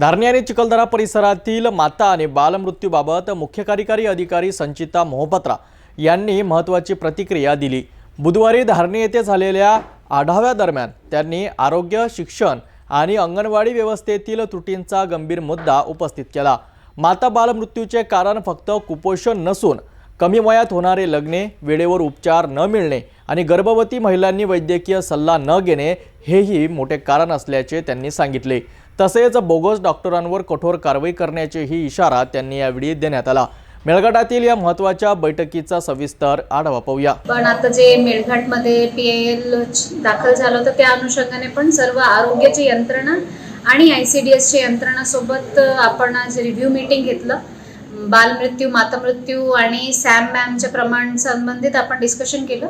धारणी आणि चिखलदरा परिसरातील माता आणि बालमृत्यूबाबत मुख्य कार्यकारी अधिकारी संचिता मोहपत्रा यांनी महत्त्वाची प्रतिक्रिया दिली. बुधवारी धारणी येथे झालेल्या आढाव्यादरम्यान त्यांनी आरोग्य शिक्षण आणि अंगणवाडी व्यवस्थेतील त्रुटींचा गंभीर मुद्दा उपस्थित केला. माता बालमृत्यूचे कारण फक्त कुपोषण नसून कमी वयात होणारे लग्ने वेळेवर उपचार न मिळणे आणि गर्भवती महिलांनी वैद्यकीय सल्ला न घेणे हेही मोठे कारण असल्याचे त्यांनी सांगितले. तसेच बोगस डॉक्टरांवर कठोर कारवाई करण्याचेही इशारा त्यांनी यावेळी देण्यात आला. मेळघाटातील या महत्त्वाच्या बैठकीचा सविस्तर आढावा पाहूया. पण आता जे मेळघाटमध्ये पी एल दाखल झालं होतं त्या अनुषंगाने पण सर्व आरोग्याची यंत्रणा आणि आय सी डी एसच्या यंत्रणासोबत आपण आज रिव्ह्यू मीटिंग घेतलं. बालमृत्यू मातामृत्यू आणि सॅम मॅमच्या प्रमाण संबंधित आपण डिस्कशन केलं.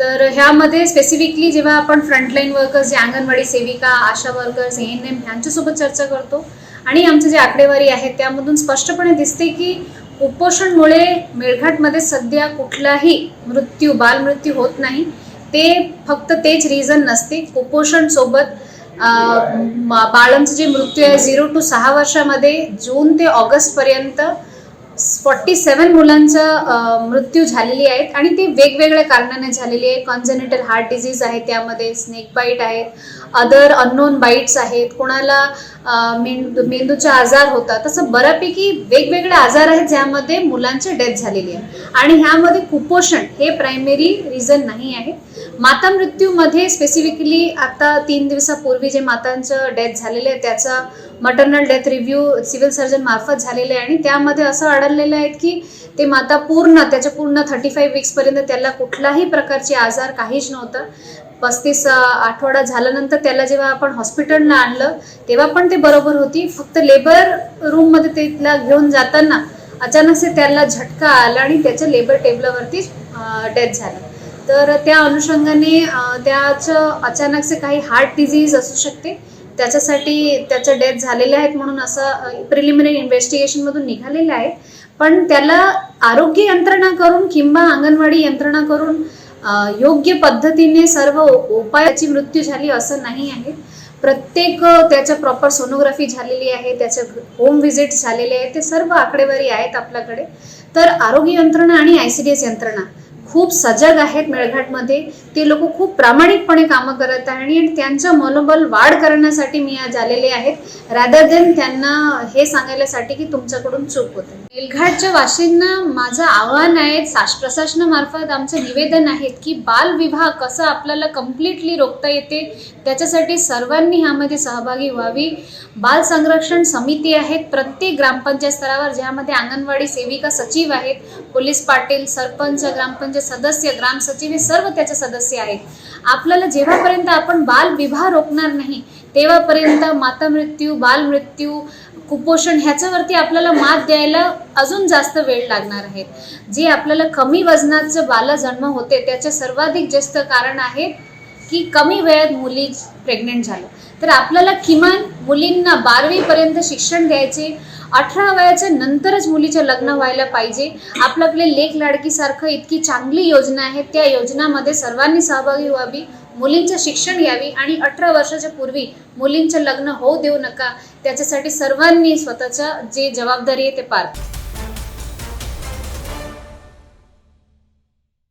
तर ह्यामध्ये स्पेसिफिकली जेव्हा आपण फ्रंटलाईन वर्कर्स जे अंगणवाडी सेविका ASHA workers A N M ह्यांच्यासोबत चर्चा करतो आणि आमचं जे आकडेवारी आहे त्यामधून स्पष्टपणे दिसते की कुपोषणमुळे मेळघाटमध्ये सध्या कुठलाही मृत्यू बालमृत्यू होत नाही. ते फक्त तेच रिझन नसते. कुपोषण सोबत बाळांचं जे मृत्यू आहे झिरो टू सहा वर्षामध्ये जून ते ऑगस्टपर्यंत फॉर्टी सेवन मुलांचं मृत्यू झालेली आहेत आणि ते वेगवेगळ्या कारणाने झालेली आहे कॉन्झेनेटल हार्ट डिझीज आहे त्यामध्ये स्नेक बाईट आहेत अदर अननोन बाईट्स आहेत. कोणाला मेंदू मेंदूचा आजार होता तसं बऱ्यापैकी वेगवेगळे आजार आहेत ज्यामध्ये मुलांची डेथ झालेली आहे आणि ह्यामध्ये कुपोषण हे प्रायमरी रिझन नाही आहे. माता मृत्यूमध्ये स्पेसिफिकली आता तीन दिवसापूर्वी जे मातांचं डेथ झालेलं आहे त्याचा maternal death review civil surgeon मार्फत झालेलं आहे. आणि त्यामध्ये असं आढळलेलं आहे की ते माता पूर्ण त्याच्या पूर्ण थर्टी फाईव्ह वीक्सपर्यंत त्याला कुठलाही प्रकारचे आजार काहीच नव्हतं. पस्तीस आठवडा झाल्यानंतर त्याला जेव्हा आपण हॉस्पिटलला आणलं तेव्हा पण ते बरोबर होती. फक्त लेबर रूममध्ये तिला घेऊन जाताना अचानक त्याला झटका आला आणि त्याच्या लेबर टेबलावरती डेथ झालं. तर त्या अनुषंगाने त्याचं अचानकसे काही हार्ट डिझीज असू शकते. त्याच्यासाठी त्याच्या डेथ झालेल्या आहेत म्हणून असं प्रिलिमिनरी इन्व्हेस्टिगेशनमधून निघालेलं आहे. पण त्याला आरोग्य यंत्रणा करून किंवा अंगणवाडी यंत्रणा करून योग्य पद्धतीने सर्व उपायाची मृत्यू झाली असं नाही आहे. प्रत्येक त्याच्या प्रॉपर सोनोग्राफी झालेली आहे त्याचं होम व्हिजिट झालेले आहे ते सर्व आकडेवारी आहेत आपल्याकडे. तर आरोग्य यंत्रणा आणि आय सी डी एस यंत्रणा खूप सजग आहेत मेळघाटमध्ये. ते लोक खूप प्रामाणिकपणे कामं करत आहे आणि त्यांचं मनोबल वाढ करण्यासाठी मी आज आलेले आहेत. रॅदर देन त्यांना हे सांगायलासाठी की तुमच्याकडून चूक होते. मेलघाटच्या वाशींना माझं आव्हान आहे शास प्रशासनामार्फत आमचं निवेदन आहे की बालविवाह कसं आपल्याला कम्प्लिटली रोखता येते त्याच्यासाठी सर्वांनी ह्यामध्ये सहभागी व्हावी. बाल संरक्षण समिती आहेत प्रत्येक ग्रामपंचायत स्तरावर ज्यामध्ये अंगणवाडी सेविका सचिव आहेत पोलीस पाटील सरपंच ग्रामपंचायत सदस्य ग्राम सचिव हे सर्व त्याचे सदस्य आहेत आपल्याला जेव्हापर्यंत आपण बाल विवाह रोखणार नाही तेव्हापर्यंत माता मृत्यू बालमृत्यू कुपोषण ह्याच्यावरती आपल्याला मात द्यायला अजून जास्त वेळ लागणार आहे. जे आपल्याला कमी वजनाचं बालजन्म होते त्याचे सर्वाधिक जास्त कारण आहे की कमी वेळात मुली प्रेग्नेंट झालं. तर आपल्याला किमान मुलींना बारावीपर्यंत शिक्षण द्यायचे अठरा वयाच्या नंतरच मुलीचं लग्न व्हायला पाहिजे. आपलं आपले लेख लाडकीसारखं इतकी चांगली योजना आहे त्या योजनामध्ये सर्वांनी सहभागी व्हावी मुलींचं शिक्षण घ्यावी आणि अठरा वर्षाच्या पूर्वी मुलींचं लग्न होऊ देऊ नका. त्याच्यासाठी सर्वांनी स्वतःच्या जे जबाबदारी आहे ते पार